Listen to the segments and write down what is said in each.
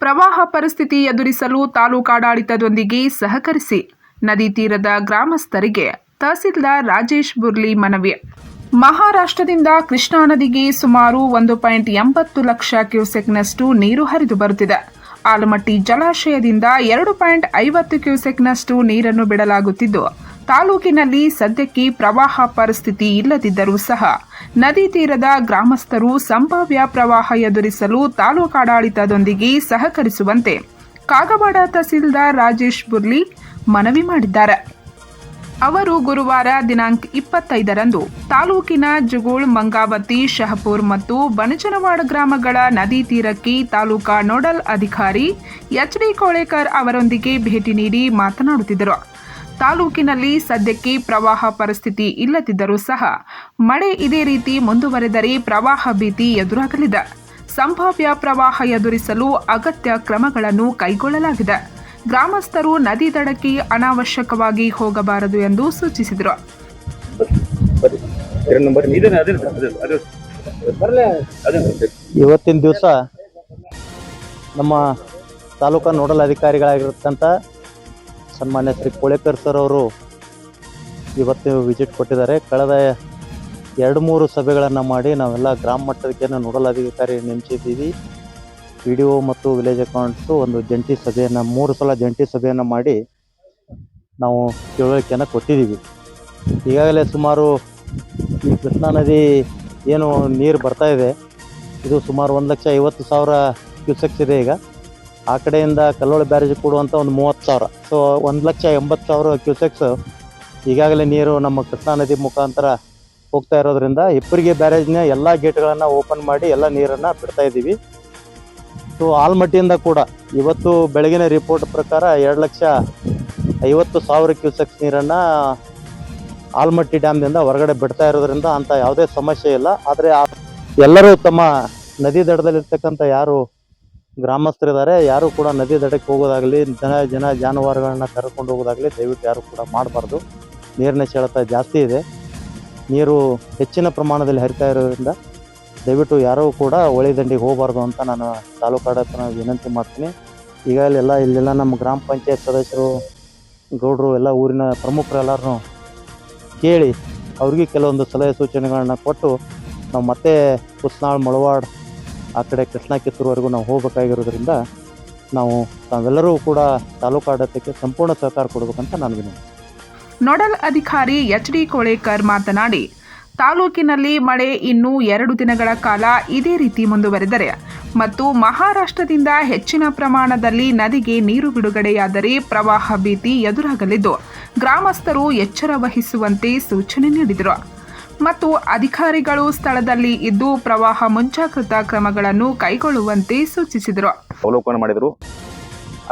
ಪ್ರವಾಹ ಪರಿಸ್ಥಿತಿ ಎದುರಿಸಲು ತಾಲೂಕಾಡಳಿತದೊಂದಿಗೆ ಸಹಕರಿಸಿ ನದಿ ತೀರದ ಗ್ರಾಮಸ್ಥರಿಗೆ ತಹಸೀಲ್ದಾರ್ ರಾಜೇಶ್ ಬುರ್ಲಿ ಮನವಿ. ಮಹಾರಾಷ್ಟ್ರದಿಂದ ಕೃಷ್ಣಾ ನದಿಗೆ ಸುಮಾರು ಒಂದು ಪಾಯಿಂಟ್ ಎಂಬತ್ತು ಲಕ್ಷ ಕ್ಯೂಸೆಕ್ನಷ್ಟು ನೀರು ಹರಿದು ಬರುತ್ತಿದೆ. ಆಲಮಟ್ಟಿ ಜಲಾಶಯದಿಂದ ಎರಡು ಪಾಯಿಂಟ್ ಐವತ್ತು ಕ್ಯೂಸೆಕ್ನಷ್ಟು ನೀರನ್ನು ಬಿಡಲಾಗುತ್ತಿದ್ದು ತಾಲೂಕಿನಲ್ಲಿ ಸದ್ಯಕ್ಕೆ ಪ್ರವಾಹ ಪರಿಸ್ಥಿತಿ ಇಲ್ಲದಿದ್ದರೂ ಸಹ ನದಿ ತೀರದ ಗ್ರಾಮಸ್ಥರು ಸಂಭಾವ್ಯ ಪ್ರವಾಹ ಎದುರಿಸಲು ತಾಲೂಕಾಡಳಿತದೊಂದಿಗೆ ಸಹಕರಿಸುವಂತೆ ಕಾಗವಾಡ ತಹಸೀಲ್ದಾರ್ ರಾಜೇಶ್ ಬುರ್ಲಿ ಮನವಿ ಮಾಡಿದ್ದಾರೆ. ಅವರು ಗುರುವಾರ ದಿನಾಂಕ ಇಪ್ಪತ್ತೈದರಂದು ತಾಲೂಕಿನ ಜುಗುಳ್, ಮಂಗಾವತಿ, ಶಹಪುರ್ ಮತ್ತು ಬನಜನವಾಡ ಗ್ರಾಮಗಳ ನದಿ ತೀರಕ್ಕೆ ತಾಲೂಕಾ ನೋಡಲ್ ಅಧಿಕಾರಿ ಎಚ್ ಡಿ ಕೋಳೇಕರ್ ಅವರೊಂದಿಗೆ ಭೇಟಿ ನೀಡಿ ಮಾತನಾಡುತ್ತಿದ್ದರು. ತಾಲೂಕಿನಲ್ಲಿ ಸದ್ಯಕ್ಕೆ ಪ್ರವಾಹ ಪರಿಸ್ಥಿತಿ ಇಲ್ಲದಿದ್ದರೂ ಸಹ ಮಳೆ ಇದೇ ರೀತಿ ಮುಂದುವರೆದರೆ ಪ್ರವಾಹ ಭೀತಿ ಎದುರಾಗಲಿದೆ. ಸಂಭಾವ್ಯ ಪ್ರವಾಹ ಎದುರಿಸಲು ಅಗತ್ಯ ಕ್ರಮಗಳನ್ನು ಕೈಗೊಳ್ಳಲಾಗಿದೆ. ಗ್ರಾಮಸ್ಥರು ನದಿ ದಡಕ್ಕೆ ಅನಾವಶ್ಯಕವಾಗಿ ಹೋಗಬಾರದು ಎಂದು ಸೂಚಿಸಿದರು. ಇವತ್ತಿನ ದಿವಸ ನಮ್ಮ ತಾಲೂಕಾ ನೋಡಲ್ ಅಧಿಕಾರಿಗಳಾಗಿರ್ತಕ್ಕಂಥ ಸನ್ಮಾನ್ಯ ಶ್ರೀ ಕೋಳೆಕರ್ ಸರ್ ಅವರು ಇವತ್ತು ವಿಸಿಟ್ ಕೊಟ್ಟಿದ್ದಾರೆ. ಕಳೆದ ಎರಡು ಮೂರು ಸಭೆಗಳನ್ನು ಮಾಡಿ ನಾವೆಲ್ಲ ಗ್ರಾಮ ಮಟ್ಟದಕ್ಕೆ ನೋಡಲ್ ಅಧಿಕಾರಿ ನೇಮಿಸಿದ್ದೀವಿ ಪಿ ಡಿ ಒ ಮತ್ತು ವಿಲೇಜ್ ಅಕೌಂಟ್ಸು ಒಂದು ಜಂಟಿ ಸಭೆಯನ್ನು, ಮೂರು ಸಲ ಜಂಟಿ ಸಭೆಯನ್ನು ಮಾಡಿ ನಾವು ತಿಳುವಳಿಕೆಯನ್ನು ಕೊಟ್ಟಿದ್ದೀವಿ. ಈಗಾಗಲೇ ಸುಮಾರು ಈ ಕೃಷ್ಣಾ ನದಿ ಏನು ನೀರು ಬರ್ತಾ ಇದೆ. ಇದು ಸುಮಾರು ಒಂದು ಲಕ್ಷ ಐವತ್ತು ಸಾವಿರ ಕ್ಯೂಸೆಕ್ಸ್ ಇದೆ ಈಗ. ಆ ಕಡೆಯಿಂದ ಕಲ್ಲೋಳ ಬ್ಯಾರೇಜ್ ಕೊಡುವಂಥ ಒಂದು ಮೂವತ್ತು ಸಾವಿರ. ಸೊ ಒಂದು ಲಕ್ಷ ಎಂಬತ್ತು ಸಾವಿರ ಕ್ಯೂಸೆಕ್ಸ್ ಈಗಾಗಲೇ ನೀರು ನಮ್ಮ ಕೃಷ್ಣಾ ನದಿ ಮುಖಾಂತರ ಹೋಗ್ತಾ ಇರೋದ್ರಿಂದ ಇಪ್ಪರಿಗೆ ಬ್ಯಾರೇಜ್ನ ಎಲ್ಲ ಗೇಟ್ಗಳನ್ನು ಓಪನ್ ಮಾಡಿ ಎಲ್ಲ ನೀರನ್ನು ಬಿಡ್ತಾ ಇದ್ದೀವಿ. ಸೊ ಆಲ್ಮಟ್ಟಿಯಿಂದ ಕೂಡ ಇವತ್ತು ಬೆಳಗಿನ ರಿಪೋರ್ಟ್ ಪ್ರಕಾರ ಎರಡು ಲಕ್ಷ ಐವತ್ತು ಸಾವಿರ ಕ್ಯೂಸೆಕ್ಸ್ ನೀರನ್ನು ಆಲ್ಮಟ್ಟಿ ಡ್ಯಾಮ್ನಿಂದ ಹೊರಗಡೆ ಬಿಡ್ತಾ ಇರೋದ್ರಿಂದ ಅಂತ ಯಾವುದೇ ಸಮಸ್ಯೆ ಇಲ್ಲ. ಆದರೆ ಎಲ್ಲರೂ ತಮ್ಮ ನದಿ ದಡದಲ್ಲಿರ್ತಕ್ಕಂಥ ಯಾರು ಗ್ರಾಮಸ್ಥರಿದ್ದಾರೆ. ಯಾರು ಕೂಡ ನದಿ ದಡಕ್ಕೆ ಹೋಗೋದಾಗಲಿ, ಜನ ಜನ ಜಾನುವಾರುಗಳನ್ನ ಕರ್ಕೊಂಡು ಹೋಗೋದಾಗಲಿ ದಯವಿಟ್ಟು ಯಾರು ಕೂಡ ಮಾಡಬಾರ್ದು. ನೀರಿನ ಸೆಳೆತ ಜಾಸ್ತಿ ಇದೆ. ನೀರು ಹೆಚ್ಚಿನ ಪ್ರಮಾಣದಲ್ಲಿ ಹರಿತಾ ಇರೋದ್ರಿಂದ ದಯವಿಟ್ಟು ಯಾರೂ ಕೂಡ ಹೊಳೆ ದಂಡಿಗೆ ಹೋಗಬಾರ್ದು ಅಂತ ನಾನು ತಾಲೂಕಾಡಳಿತನ ವಿನಂತಿ ಮಾಡ್ತೀನಿ. ಈಗಾಗಲೇ ಎಲ್ಲ ಇಲ್ಲೆಲ್ಲ ನಮ್ಮ ಗ್ರಾಮ ಪಂಚಾಯತ್ ಸದಸ್ಯರು, ಗೌಡರು, ಎಲ್ಲ ಊರಿನ ಪ್ರಮುಖರು ಎಲ್ಲರೂ ಕೇಳಿ, ಅವ್ರಿಗೆ ಕೆಲವೊಂದು ಸಲಹೆ ಸೂಚನೆಗಳನ್ನ ಕೊಟ್ಟು ನಾವು ಮತ್ತೆ ಕುಸ್ನಾಳ್, ಮೊಳವಾಡ್ ಆ ಕಡೆ ಕೃಷ್ಣ ಕಿತ್ತೂರುವರೆಗೂ ನಾವು ಹೋಗಬೇಕಾಗಿರೋದ್ರಿಂದ ನಾವು ತಾವೆಲ್ಲರೂ ಕೂಡ ತಾಲೂಕಾಡಳಿತಕ್ಕೆ ಸಂಪೂರ್ಣ ಸಹಕಾರ ಕೊಡಬೇಕಂತ ನಾನು ವಿನಂತಿ. ನೋಡಲ್ ಅಧಿಕಾರಿ ಎಚ್ ಡಿ ಕೋಳೇಕರ್ ಮಾತನಾಡಿ, ತಾಲೂಕಿನಲ್ಲಿ ಮಳೆ ಇನ್ನೂ ಎರಡು ದಿನಗಳ ಕಾಲ ಇದೇ ರೀತಿ ಮುಂದುವರೆದರೆ ಮತ್ತು ಮಹಾರಾಷ್ಟ್ರದಿಂದ ಹೆಚ್ಚಿನ ಪ್ರಮಾಣದಲ್ಲಿ ನದಿಗೆ ನೀರು ಬಿಡುಗಡೆಯಾದರೆ ಪ್ರವಾಹ ಭೀತಿ ಎದುರಾಗಲಿದ್ದು, ಗ್ರಾಮಸ್ಥರು ಎಚ್ಚರ ವಹಿಸುವಂತೆ ಸೂಚನೆ ನೀಡಿದರು. ಮತ್ತು ಅಧಿಕಾರಿಗಳು ಸ್ಥಳದಲ್ಲಿ ಇದ್ದು ಪ್ರವಾಹ ಮುಂಜಾಗ್ರತಾ ಕ್ರಮಗಳನ್ನು ಕೈಗೊಳ್ಳುವಂತೆ ಸೂಚಿಸಿದರು. ಅವಲೋಕನ ಮಾಡಿದರು.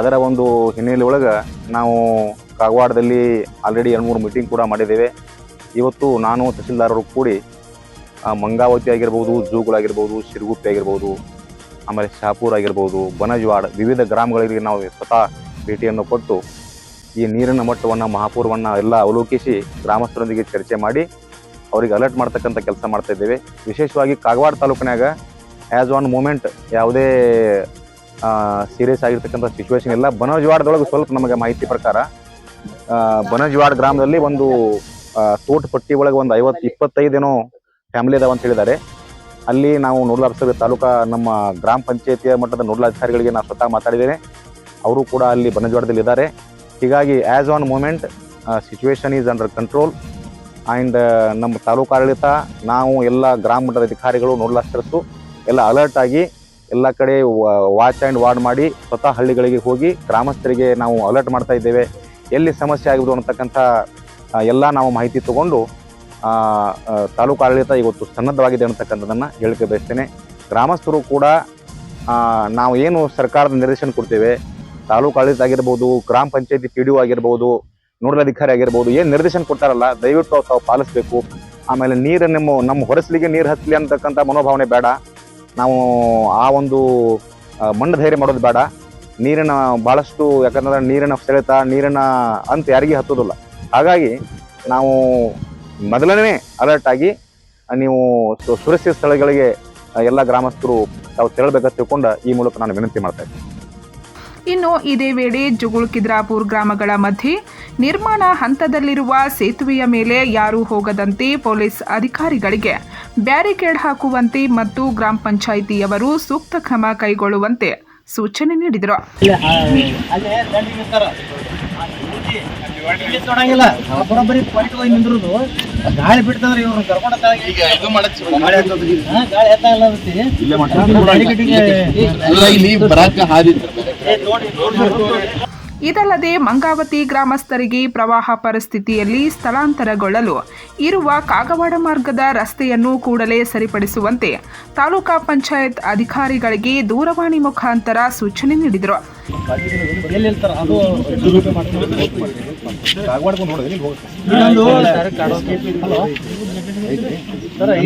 ಅದರ ಒಂದು ಹಿನ್ನೆಲೆ ಒಳಗೆ ನಾವು ಕಾಗವಾಡದಲ್ಲಿ ಆಲ್ರೆಡಿ ಎರಡು ಮೂರು ಮೀಟಿಂಗ್ ಕೂಡ ಮಾಡಿದ್ದೇವೆ. ಇವತ್ತು ನಾನು ತಹಸೀಲ್ದಾರರು ಕೂಡಿ ಮಂಗಾವತಿ ಆಗಿರ್ಬೋದು ಜೂಗಳಾಗಿರ್ಬೋದು ಶಿರಗುಪ್ಪೆ ಆಗಿರ್ಬೋದು, ಆಮೇಲೆ ಶಾಪೂರ್ ಆಗಿರ್ಬೋದು, ಬನಜ್ವಾಡ್ ವಿವಿಧ ಗ್ರಾಮಗಳಿಗೆ ನಾವು ಸ್ವತಃ ಭೇಟಿಯನ್ನು ಕೊಟ್ಟು ಈ ನೀರಿನ ಮಟ್ಟವನ್ನು ಮಹಾಪೂರ್ವನ್ನು ಎಲ್ಲ ಅವಲೋಕಿಸಿ ಗ್ರಾಮಸ್ಥರೊಂದಿಗೆ ಚರ್ಚೆ ಮಾಡಿ ಅವರಿಗೆ ಅಲರ್ಟ್ ಮಾಡ್ತಕ್ಕಂಥ ಕೆಲಸ ಮಾಡ್ತಾ ಇದ್ದೇವೆ. ವಿಶೇಷವಾಗಿ ಕಾಗವಾಡ ತಾಲೂಕಿನಾಗ ಆ್ಯಸ್ ಆನ್ ಮೂಮೆಂಟ್ ಯಾವುದೇ ಸೀರಿಯಸ್ ಆಗಿರ್ತಕ್ಕಂಥ ಸಿಚುವೇಶನ್ ಇಲ್ಲ. ಬನಜ್ವಾಡದೊಳಗೆ ಸ್ವಲ್ಪ ನಮಗೆ ಮಾಹಿತಿ ಪ್ರಕಾರ ಬನಜ್ವಾಡ್ ಗ್ರಾಮದಲ್ಲಿ ಒಂದು ತೋಟ ಪಟ್ಟಿ ಒಳಗೆ ಒಂದು ಐವತ್ತು ಇಪ್ಪತ್ತೈದೇನೋ ಫ್ಯಾಮಿಲಿ ಅದಾವ ಅಂತ ಹೇಳಿದ್ದಾರೆ. ಅಲ್ಲಿ ನಾವು ನೋಡ್ಲಾರ್ಸಬೇಕು ತಾಲೂಕಾ ನಮ್ಮ ಗ್ರಾಮ ಪಂಚಾಯತಿಯ ಮಟ್ಟದ ನೋಡ್ಲಾಧಿಕಾರಿಗಳಿಗೆ ನಾನು ಸ್ವತಃ ಮಾತಾಡಿದ್ದೇನೆ ಅವರು ಕೂಡ ಅಲ್ಲಿ ಬನಜ್ವಾಡದಲ್ಲಿ ಇದ್ದಾರೆ ಹೀಗಾಗಿ as on moment situation is under control and, ನಮ್ಮ ತಾಲೂಕು ಆಡಳಿತ, ನಾವು ಎಲ್ಲ ಗ್ರಾಮ ಮಟ್ಟದ ಅಧಿಕಾರಿಗಳು ನೋಡ್ಲಾಸ್ಟರ್ಸು ಎಲ್ಲ ಅಲರ್ಟ್ ಆಗಿ ಎಲ್ಲ ಕಡೆ ವಾಚ್ ಆ್ಯಂಡ್ ವಾರ್ಡ್ ಮಾಡಿ ಸ್ವತಃ ಹಳ್ಳಿಗಳಿಗೆ ಹೋಗಿ ಗ್ರಾಮಸ್ಥರಿಗೆ ನಾವು ಅಲರ್ಟ್ ಮಾಡ್ತಾ ಇದ್ದೇವೆ. ಎಲ್ಲಿ ಸಮಸ್ಯೆ ಆಗಿದ್ದು ಅನ್ನತಕ್ಕಂಥ ಎಲ್ಲ ನಾವು ಮಾಹಿತಿ ತಗೊಂಡು ತಾಲೂಕು ಆಡಳಿತ ಇವತ್ತು ಸನ್ನದ್ಧವಾಗಿದೆ ಅನ್ನತಕ್ಕಂಥದ್ದನ್ನು ಹೇಳಿಕೆ ಬಯಸ್ತೇನೆ. ಗ್ರಾಮಸ್ಥರು ಕೂಡ ನಾವು ಏನು ಸರ್ಕಾರದ ನಿರ್ದೇಶನ ಕೊಡ್ತೇವೆ, ತಾಲೂಕು ಆಡಳಿತ ಆಗಿರ್ಬೋದು, ಗ್ರಾಮ ಪಂಚಾಯತಿ ಪಿ ಡಿ ಒ ಆಗಿರ್ಬೋದು ನೋಡಲ್ ಅಧಿಕಾರಿ ಆಗಿರ್ಬೋದು ಏನು ನಿರ್ದೇಶನ ಕೊಟ್ಟಾರಲ್ಲ, ದಯವಿಟ್ಟು ತಾವು ಪಾಲಿಸಬೇಕು. ಆಮೇಲೆ ನೀರು ನಿಮ್ಮ, ನಮ್ಮ ಹೊರಸಲಿಗೆ ನೀರು ಹತ್ತಲಿ ಅಂತಕ್ಕಂಥ ಮನೋಭಾವನೆ ಬೇಡ. ನಾವು ಆ ಒಂದು ಮಣ್ಣು ಧೈರ್ಯ ಮಾಡೋದು ಬೇಡ. ನೀರಿನ ಭಾಳಷ್ಟು ಯಾಕಂದ್ರೆ ನೀರಿನ ಸೆಳೆತ, ನೀರಿನ ಅಂತ ಯಾರಿಗೂ ಹತ್ತೋದಿಲ್ಲ. ಹಾಗಾಗಿ ನಾವು ಮೊದಲನೇ ಅಲರ್ಟ್ ಆಗಿ, ನೀವು ಸುರಕ್ಷಿತ ಸ್ಥಳಗಳಿಗೆ ಎಲ್ಲ ಗ್ರಾಮಸ್ಥರು ತಾವು ತೆರಳಬೇಕಂತ ತಿಳ್ಕೊಂಡು ಈ ಮೂಲಕ ನಾನು ವಿನಂತಿ ಮಾಡ್ತಾ ಇನ್ನು ಇದೇ ವೇಳೆ ಜುಗುಳ್ ಕಿದ್ರಾಪುರ್ ಗ್ರಾಮಗಳ ಮಧ್ಯೆ ನಿರ್ಮಾಣ ಹಂತದಲ್ಲಿರುವ ಸೇತುವೆಯ ಮೇಲೆ ಯಾರೂ ಹೋಗದಂತೆ ಪೊಲೀಸ್ ಅಧಿಕಾರಿಗಳಿಗೆ ಬ್ಯಾರಿಕೇಡ್ ಹಾಕುವಂತೆ ಮತ್ತು ಗ್ರಾಮ ಪಂಚಾಯಿತಿಯವರು ಸೂಕ್ತ ಕ್ರಮ ಕೈಗೊಳ್ಳುವಂತೆ ಸೂಚನೆ ನೀಡಿದರು. ಗಾಳಿ ಬಿಡ್ತಂದ್ರೆ ಇವ್ರನ್ನ ಕರ್ಕೊಂಡು ಗಾಳಿ ಇಲ್ಲಿ ಇದಲ್ಲದೆ ಮಂಗಾವತಿ ಗ್ರಾಮಸ್ಥರಿಗೆ ಪ್ರವಾಹ ಪರಿಸ್ಥಿತಿಯಲ್ಲಿ ಸ್ಥಳಾಂತರಗೊಳ್ಳಲು ಇರುವ ಕಾಗವಾಡ ಮಾರ್ಗದ ರಸ್ತೆಯನ್ನು ಕೂಡಲೇ ಸರಿಪಡಿಸುವಂತೆ ತಾಲೂಕಾ ಪಂಚಾಯತ್ ಅಧಿಕಾರಿಗಳಿಗೆ ದೂರವಾಣಿ ಮುಖಾಂತರ ಸೂಚನೆ ನೀಡಿದರು.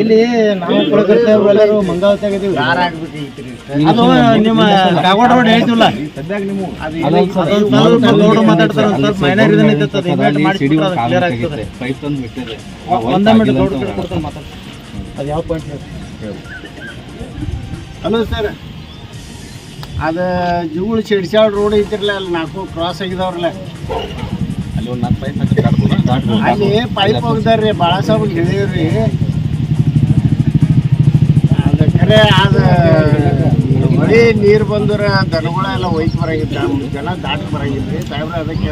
ಇಲ್ಲಿ ನಾವು ಅದು ನಿಮ್ಮ ರೋಡ್ ಐತಿರ್ಲ ರೋಡ್ ಮಾತಾಡ್ತಾರ ಒಂದ್ ಸ್ವಲ್ಪ ಮೈನರ್ ಇದನ್ನ ಇರ್ತದೆ ಅದು invite ಮಾಡಿಸ್ಬಿಟ್ರೆ ಅದು clear ಆಗ್ತದೆ. ಒಂದೇ ಮಿನಿಟ್ ರೋಡ್ ಕಡೆ ಕೊಡ್ತಾರೆ ಮಾತಾಡ್ತಾರೆ ಅದು ಯಾವ ಪಾಯಿಂಟ್ ಹಲೋ ಸರ್. ಅದು ಜೂಳು ಶಿಡ್ಸಾಳ್ ರೋಡ್ ಐತಿರಲ್ಲ ಅಲ್ಲಿ ನಾಲ್ಕು ಕ್ರಾಸ್ ಆಗಿದವ್ರಲ್ಲ. ಅಲ್ಲಿ ಪೈಪ್ ಹೋಗಿದಾರ್ರಿ ಬಾಳ ಸಾಬ್ ಹೇಳಿವ್ರಿ ಅದ ಕರೆ ಅದು ಮಳೆ ನೀರು ಬಂದ್ರೆ ದನಗಳೆಲ್ಲ ಒಯ್ತು ಬರಂಗಿಲ್ಲ, ಜನ ದಾಟಿ ಬರಂಗಿಲ್ಲ. ರೀ ಸಾಹೇಬ್ರ, ಅದಕ್ಕೆ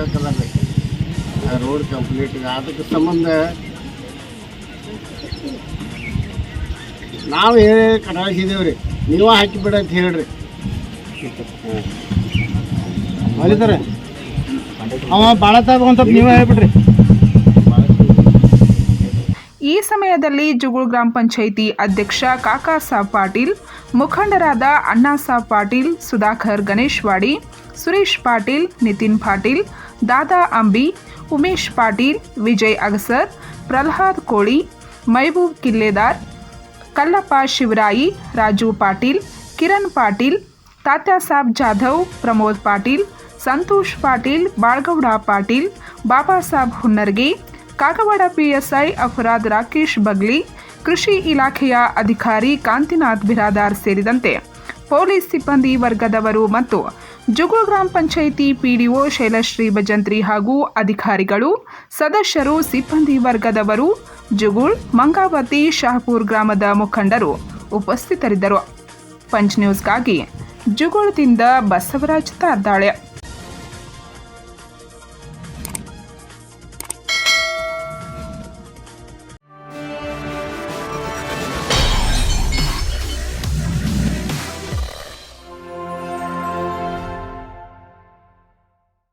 ಆ ರೋಡ್ ಕಂಪ್ಲೀಟ್ ಅದಕ್ಕೆ ಸಂಬಂಧ ನಾವು ಹೇಳಿ ಕಟಾಯಿಸಿದೇವ್ರಿ ನೀವು ಹಾಕಿ ಬಿಡಂತ ಹೇಳ್ರಿ. ಮಾಡಿದ್ದಾರೆ ಅವ ಭಾಳ ತಾಪ ನೀವೇ ಹೇಳ್ಬಿಡ್ರಿ. ಈ ಸಮಯದಲ್ಲಿ ಜುಗುಳ್ ಗ್ರಾಮ ಪಂಚಾಯಿತಿ ಅಧ್ಯಕ್ಷ ಕಾಕಾ ಸಾಬ್ ಪಾಟೀಲ್ ಮುಖಂಡರಾದ ಅಣ್ಣಾ ಸಾಬ್ ಪಾಟೀಲ್ ಸುಧಾಕರ್ ಗಣೇಶ್ವಾಡಿ ಸುರೇಶ್ ಪಾಟೀಲ್ ನಿತಿನ್ ಪಾಟೀಲ್ ದಾದಾ ಅಂಬಿ ಉಮೇಶ್ ಪಾಟೀಲ್ ವಿಜಯ್ ಅಗಸರ್ ಪ್ರಹ್ಲಾದ್ ಕೋಳಿ ಮೈಬೂಬ್ ಕಿಲ್ಲೆದಾರ್ ಕಲ್ಲಪ್ಪ ಶಿವರಾಯಿ ರಾಜು ಪಾಟೀಲ್ ಕಿರಣ್ ಪಾಟೀಲ್ ತಾತ್ಯಾಸಾಬ್ ಜಾಧವ್ ಪ್ರಮೋದ್ ಪಾಟೀಲ್ ಸಂತೋಷ್ ಪಾಟೀಲ್ ಬಾಳ್ಗೌಡ ಪಾಟೀಲ್ ಬಾಬಾ ಸಾಬ್ ಹುನ್ನರ್ಗೆ ಕಾಗವಾಡ ಪಿಎಸ್ಐ ಅಫರಾದ್ ರಾಕೇಶ್ ಬಗ್ಲಿ ಕೃಷಿ ಇಲಾಖೆಯ ಅಧಿಕಾರಿ ಕಾಂತಿನಾಥ್ ಬಿರಾದಾರ್ ಸೇರಿದಂತೆ ಪೊಲೀಸ್ ಸಿಬ್ಬಂದಿ ವರ್ಗದವರು ಮತ್ತು ಜುಗು ಗ್ರಾಮ ಪಂಚಾಯಿತಿ ಪಿಡಿಒ ಶೈಲಶ್ರೀ ಭಜಂತ್ರಿ ಹಾಗೂ ಅಧಿಕಾರಿಗಳು, ಸದಸ್ಯರು, ಸಿಬ್ಬಂದಿ ವರ್ಗದವರು, ಜುಗುಳ್, ಮಂಗಾವತಿ, ಶಾಹಪುರ್ ಗ್ರಾಮದ ಮುಖಂಡರು ಉಪಸ್ಥಿತರಿದ್ದರು. ಪಂಚ್ ನ್ಯೂಸ್ಗಾಗಿ ಜುಗುಳದಿಂದ ಬಸವರಾಜ್ ತಾರ್ದಾಳೆ.